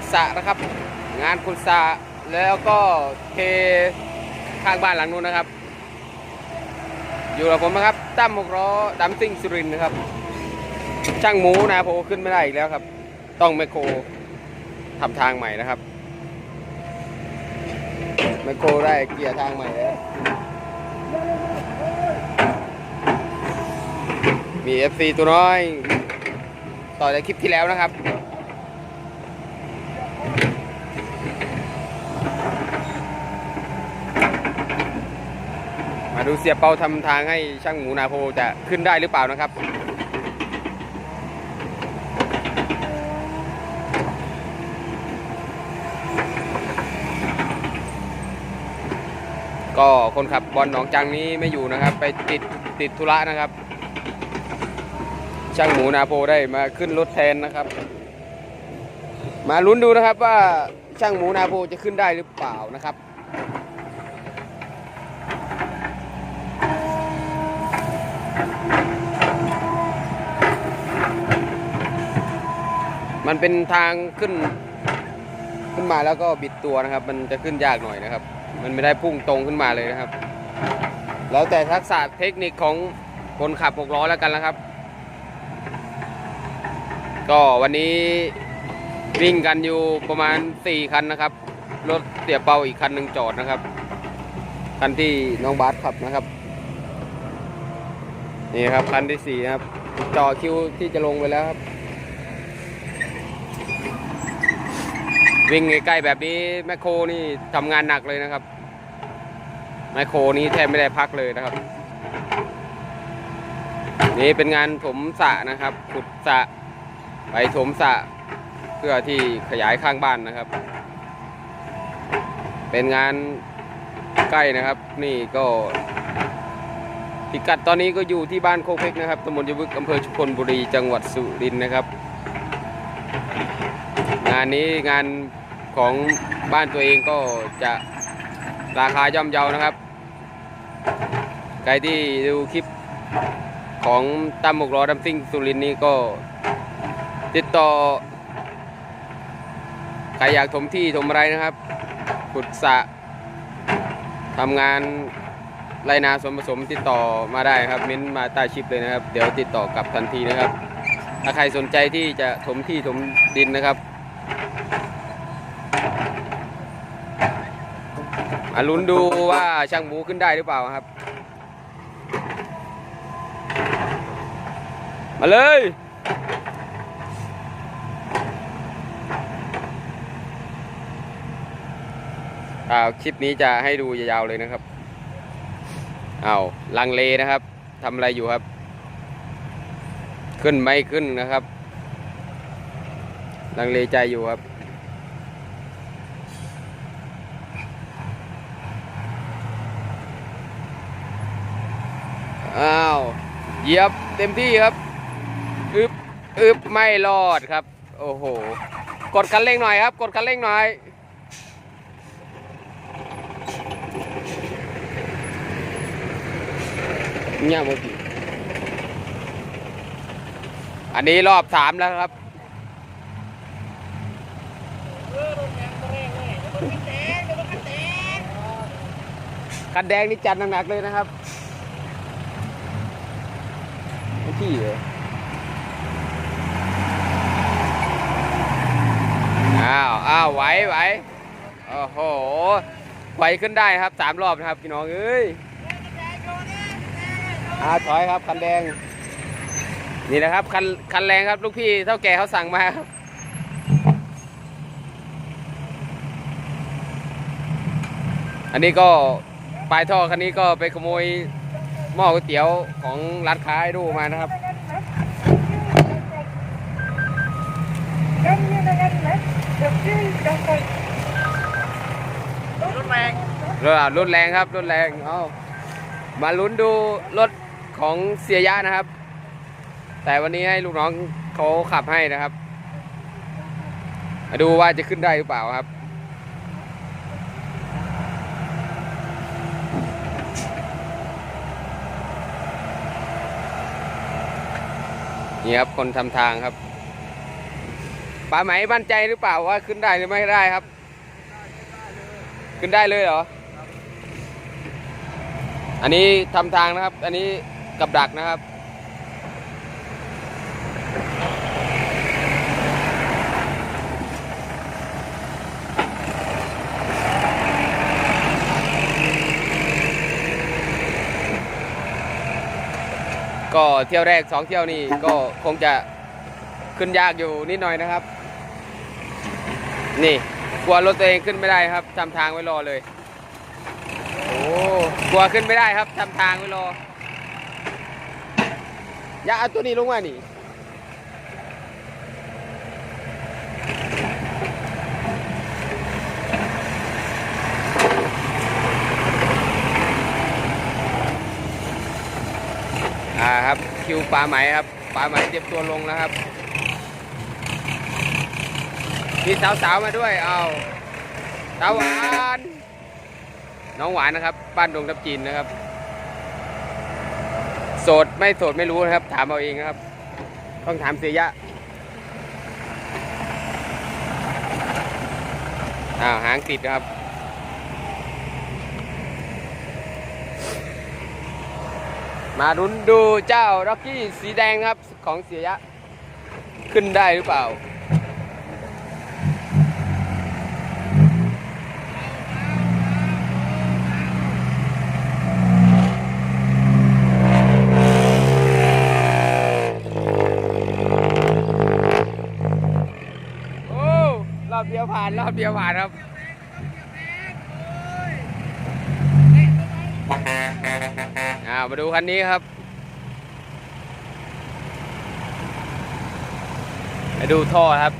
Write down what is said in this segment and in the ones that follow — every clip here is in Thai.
ด สระนะครับ งานขุดสระแล้วก็เทข้างบ้านหลังนู้นนะครับ อยู่กับผมนะครับตั้มหกล้อดัมซิ่งสุรินนะครับ ช่างหมูนะโผขึ้นไม่ได้อีกแล้วครับ ต้องไมคโครทำทางใหม่นะครับไมคโครได้เกียร์ทางใหม่แล้วมี FC ตัวน้อย ต่อจากคลิปที่แล้วนะครับ มาดูเสียเปาทำทางให้ช่างหมูนาโพจะขึ้นได้หรือเปล่านะครับ ก็คนขับบอลหนองจังนี้ไม่อยู่นะครับ ไปติดติดธุระนะครับ ช่างหมูนาโพได้มาขึ้นรถแทนนะครับ มาลุ้นดูนะครับว่าช่างหมูนาโพจะขึ้นได้หรือเปล่านะครับ มันเป็นทางขึ้น ขึ้นมาแล้วก็บิดตัวนะครับ มันจะขึ้นยากหน่อยนะครับ มันไม่ได้พุ่งตรงขึ้นมาเลยนะครับ แล้วแต่ทักษะเทคนิคของคนขับหกล้อแล้วกันนะครับ ก็วันนี้วิ่งกันอยู่ประมาณ 4 คันนะครับ รถเสียเปาอีกคันหนึ่งจอดนะครับ คันที่น้องบาสขับนะครับ นี่ครับคันที่สี่ครับจ่อคิวที่จะลงไปแล้วครับ วิ่งใกล้ๆแบบนี้แมคโครนี่ทำงานหนักเลยนะครับแมคโครนี้แทบไม่ได้พักเลยนะครับ นี่เป็นงานถมสะนะครับขุดสะไปถมสะเพื่อที่ขยายข้างบ้านนะครับ เป็นงานใกล้นะครับ นี่ก็ พิกัดตอนนี้ก็อยู่ที่บ้านโคกเพกนะครับตำบลยบึกอำเภอชุมพลบุรีจังหวัดสุรินทร์นะครับ งานนี้งานของบ้านตัวเองก็จะราคาย่อมเยานะครับ ใครที่ดูคลิปของตั้มหมกล้อดัมซิ่งสุรินทร์นี่ก็ ติดต่อ ใครอยากถมที่ถมอะไรนะครับขุดสะทำงาน ไรนาส่วนผสมติดต่อมาได้ครับเม้นมาใต้ชิปเลยนะครับ เดี๋ยวติดต่อกลับทันทีนะครับ ถ้าใครสนใจที่จะถมที่ถมดินนะครับมาลุ้นดูว่าช่างหมูขึ้นได้หรือเปล่าครับ มาเลยอ่าคลิปนี้จะให้ดูยาวๆเลยนะครับ อ้าวลังเลนะครับทำอะไรอยู่ครับ ขึ้นไม่ขึ้นนะครับ ลังเลใจอยู่ครับ อ้าวเหยียบเต็มที่ครับอึบอึบไม่รอดครับ โอ้โห กดคันเร่งหน่อยครับ กดคันเร่งหน่อย เนี่ยโมจิอันนี้รอบสามแล้วครับคันแดงนี่จัดหนักๆเลยนะครับไม่ที่เหรออ้าวอ้าวไหวไหวโอ้โหไหวขึ้นได้ครับสามรอบนะครับพี่น้องเอ้ย อาถอยครับคันแดง นี่นะครับคันคันแรงครับลูกพี่เท่าแก่เขาสั่งมาครับอันนี้ก็ปลายท่อคันนี้ก็ไปขโมยหม้อก๋วยเตี๋ยวของร้านค้าไอ้ดูมานะครับ รถแรงรถรถแรงครับรถแรง เอามาลุ้นดูรถ ของเสียยะนะครับ แต่วันนี้ให้ลูกน้องเขาขับให้นะครับ มาดูว่าจะขึ้นได้หรือเปล่าครับ นี่ครับคนทำทางครับป้าไหมมั่นใจหรือเปล่าว่าขึ้นได้หรือไม่ได้ครับ ขึ้นได้เลยเหรออันนี้ทำทางนะครับ อันนี้ กับดักนะครับ ก็เที่ยวแรกสองเที่ยวนี่ก็คงจะขึ้นยากอยู่นิดหน่อยนะครับ นี่กลัวรถตัวเองขึ้นไม่ได้ครับทำทางไว้รอเลย โอ้กลัวขึ้นไม่ได้ครับทำทางไว้รอ อย่าเอาตัวนี้ลงมานี่อ่าครับคิวปลาไหมครับปลาไหมเตรียมตัวลงแล้วครับมีสาวๆมาด้วยเอาสาวหวาน น้องหวานนะครับ บ้านดงทับจีนนะครับ โสดไม่โสดไม่รู้นะครับ ถามเอาเองนะครับ ต้องถามเสียยะอ้าวหางติดครับ มารุนดูเจ้าร็อกกี้สีแดงครับของเสียยะ ขึ้นได้หรือเปล่า โอ้ร อบเดียวผ่านรอบเดียวผ่านครับอ่ามาดูคันนี้ครับไปดูท่อครับ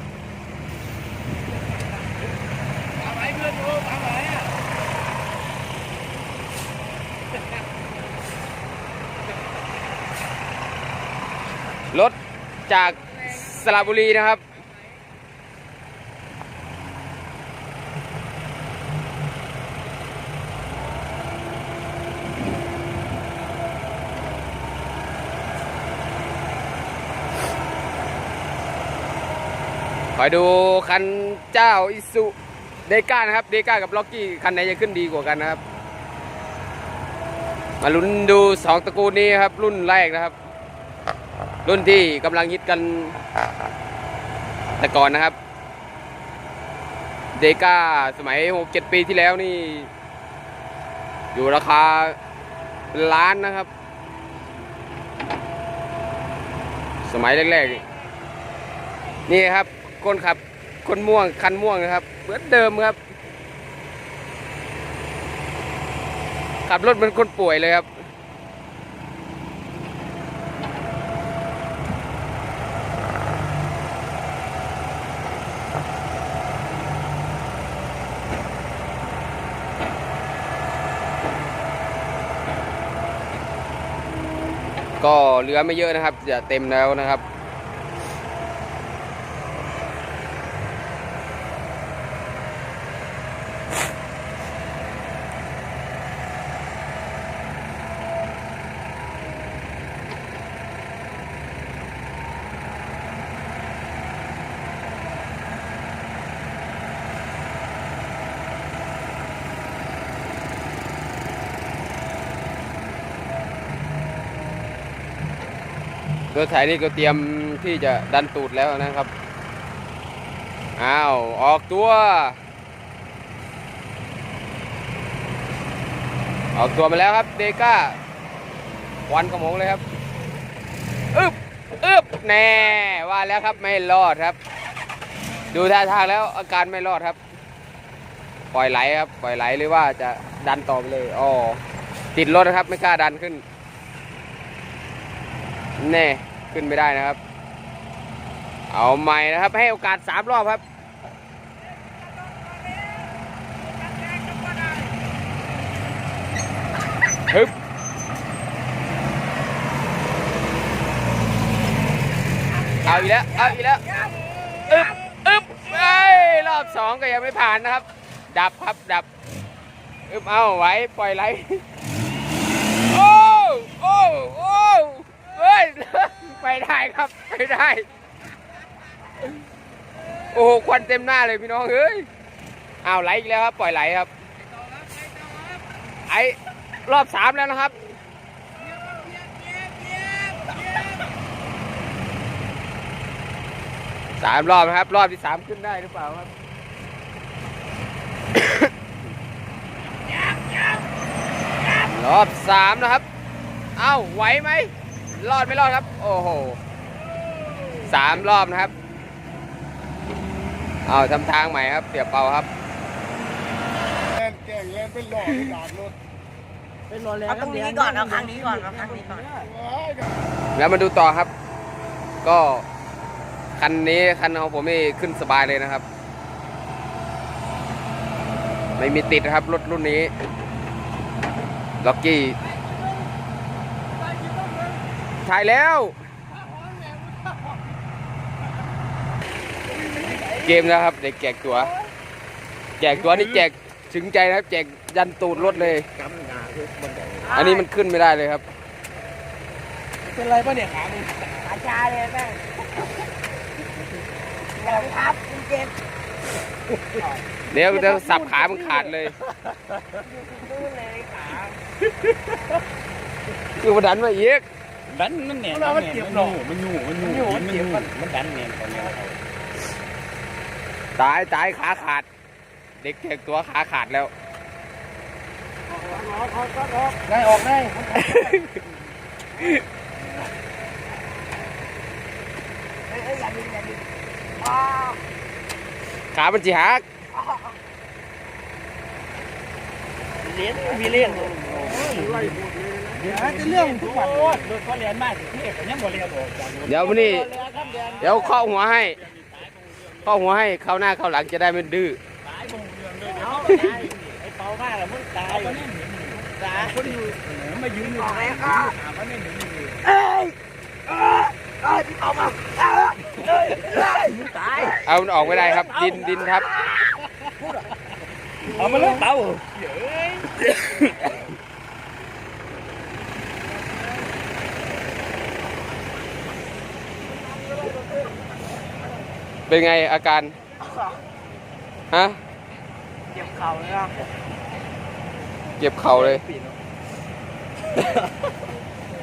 รถจากสระบุรีนะครับ อยดูคันเจ้าอิสุเดก้านะครับ เดก้ากับล็อกกี้คันไหนจะขึ้นดีกว่ากันนะครับ มาลุ้นดูสองตระกูลนี้ครับ รุ่นแรกนะครับ รุ่นที่กำลังฮิตกันแต่ก่อนนะครับ เดก้าสมัยหกเจ็ดปีที่แล้วนี่ อยู่ราคาเป็นล้านนะครับ สมัยแรกๆนี่นี่ครับ คนขับ คนม่วงคันม่วงนะครับ เหมือนเดิมครับ ขับรถเหมือนคนป่วยเลยครับก็เหลือไม่เยอะนะครับจะเต็มแล้วนะครับ รถไถนี่ก็เตรียมที่จะดันตูดแล้วนะครับ อ้าว ออกตัว ออกตัวมาแล้วครับ เดก้าควันขโมงเลยครับ อึบอึบแน่ ว่าแล้วครับไม่รอดครับ ดูท่าทางแล้วอาการไม่รอดครับ ปล่อยไหลครับ ปล่อยไหลหรือว่าจะดันต่อไปเลยอ๋อติดรถนะครับ ไม่กล้าดันขึ้น แน่ขึ้นไม่ได้นะครับ เอาใหม่นะครับ ให้โอกาสสามรอบครับ ฮึบเอาอีกแล้วเอาอีกแล้วอึบอึบเอ้ยรอบสองก็ยังไม่ผ่านนะครับ ดับครับดับอึบเอาไว้ปล่อยไหลโอ้โอ้โอ้ เฮ้ย ไปได้ครับ ไปได้ โอ้โห ควันเต็มหน้าเลยพี่น้องเฮ้ยเอาไหลอีกแล้วครับ ปล่อยไหลครับ ไอรอบสามแล้วนะครับ สามรอบนะครับ รอบที่สามขึ้นได้หรือเปล่าครับรอบสามนะครับ เอ้า ไหวไหม รอดไม่รอดครับ โอ้โหสามรอบนะครับ เอาทำทางใหม่ครับเสียบเป่าครับแล่นแก่งแล่นเป็นหล่อเป็นหลานรถเอาตรงนี้ก่อนเอาครั้งนี้ก่อนเอาครั้งนี้ก่อนว้ายกันแล้วมาดูต่อครับ ก็คันนี้คันของผมนี่ขึ้นสบายเลยนะครับ ไม่มีติดนะครับรถรุ่นนี้ล็อกกี้ ถ่ายแล้ว เกมนะครับเด็กแจกตัว แจกตัวนี่แจกถึงใจนะครับ แจกยันตูดรถเลยกำงาคือมันใหญ่อันนี้มันขึ้นไม่ได้เลยครับ เป็นไรป่ะเนี่ยขามึงอาจารย์เลยแม่อย่าไปทับคุณเจ็บเดี๋ยวเดี๋ยวสับขามันขาดเลยดูเลยขาคือมันดันมาอีก ดันมันเนี่ยมันเจ็บหรอมันอยู่มันอยู่มันอยู่มันดันเนี่ยตอนนี้ตายตายขาขาด เด็กแขกตัวขาขาดแล้วได้ออกได้เอ้ยอย่าดึงอย่าดึงอ้าวขามันจีหัก เลี้ยนมีเลี้ยนเดี๋ยวจะเรื่องทุกวันโอ้ยรถเขาเลี้ยนมากที่เอกยังบ่เลี้ยนออกจากรถเดี๋ยวมันนี่เดี๋ยวเข้าหัวให้เข้าหัวให้เข้าหน้าเข้าหลังจะได้ไม่ดื้อตายบงเรืองเลยเอาตายไอ้เปามากแล้วมึงตายตายคนอยู่มายืนอยู่ไหนถามว่าไม่หนีเอ้ยเอ้ยเอ้ยพี่เอามาเอ้ยเอ้ยเอ้ยมึงตายเอามันออกไม่ได้ครับ ดินดินครับเอามาเลยเตา เป็นไงอาการ ฮะ เจ็บเข่าเลยอะเจ็บเข่าเลย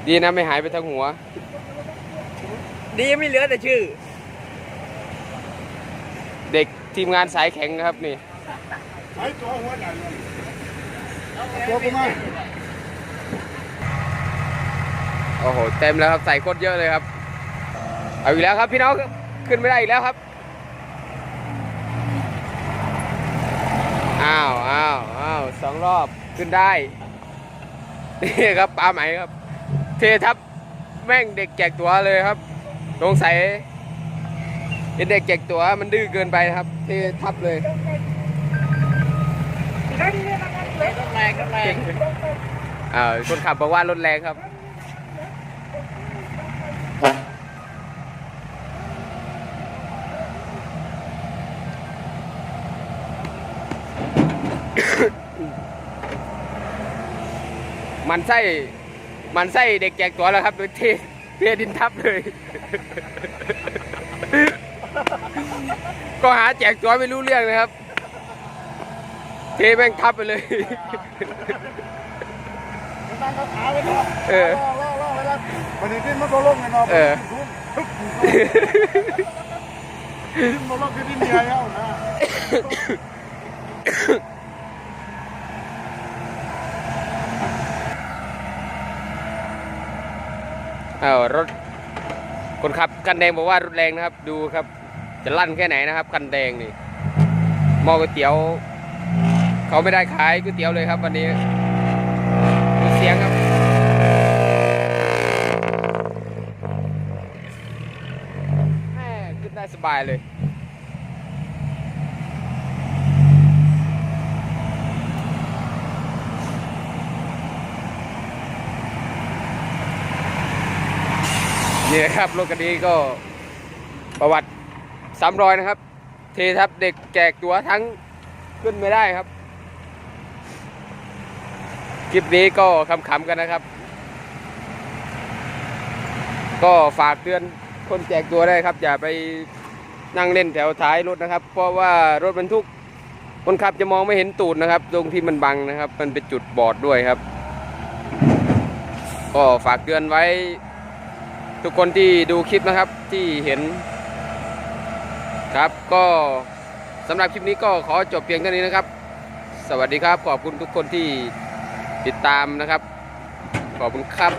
ดีนะไม่หายไปทั้งหัว ดีไม่เหลือแต่ชื่อ เด็กทีมงานสายแข็งนะครับนี่ ไอ้ตัวหัวดัน ตัวกูมาโอ้โหเต็มแล้วครับใส่โคตรเยอะเลยครับ เอาอีกแล้วครับพี่น้องขึ้นไม่ได้อีกแล้วครับอ้าวอ้าวอ้าวสองรอบขึ้นได้นี่ครับปลาไหมครับ เททับแม่งเด็กแจกตัวเลยครับสงสัยเด็กแจกตัวมันดื้อเกินไปครับ เททับเลย แรง แรงอ่าคนขับบอกว่ารถแรงครับ มันไส้มันไส้เด็กแจกตัวแล้วครับโดยเทเทดินทับเลย ก็หาแจกตัวไม่รู้เรื่องเลยครับ เทแม่งทับไปเลย ตั้งขาไว้ก่อนเออ ล่อล่อล่อไว้แล้ววันนี้ขึ้นมาโดนลงไงเนาะเออขึ้นมาลงคือที่เมียแล้วนะเอารถคนขับคันแดงบอกว่ารถแรงนะครับ ดูครับ จะลั่นแค่ไหนนะครับคันแดงนี่หม้อก๋วยเตี๋ยว เขาไม่ได้ขายก๋วยเตี๋ยวเลยครับวันนี้ดูเสียงครับ แม่ขึ้นได้สบายเลยนี่นะครับรถคันนี้ก็ประวัติซ้ำรอยนะครับ เททับเด็กแจกตัวทั้งขึ้นไม่ได้ครับ คลิปนี้ก็ขำๆกันนะครับ ก็ฝากเตือนคนแจกตัวได้ครับ อย่าไปนั่งเล่นแถวท้ายรถนะครับ เพราะว่ารถบรรทุกคนขับจะมองไม่เห็นตูดนะครับ ตรงที่มันบังนะครับ มันเป็นจุดบอดด้วยครับ ก็ฝากเตือนไว้ ทุกคนที่ดูคลิปนะครับที่เห็น ครับก็สำหรับคลิปนี้ก็ขอจบเพียงเท่านี้นะครับ สวัสดีครับขอบคุณทุกคนที่ ติดตามนะครับ ขอบคุณครับ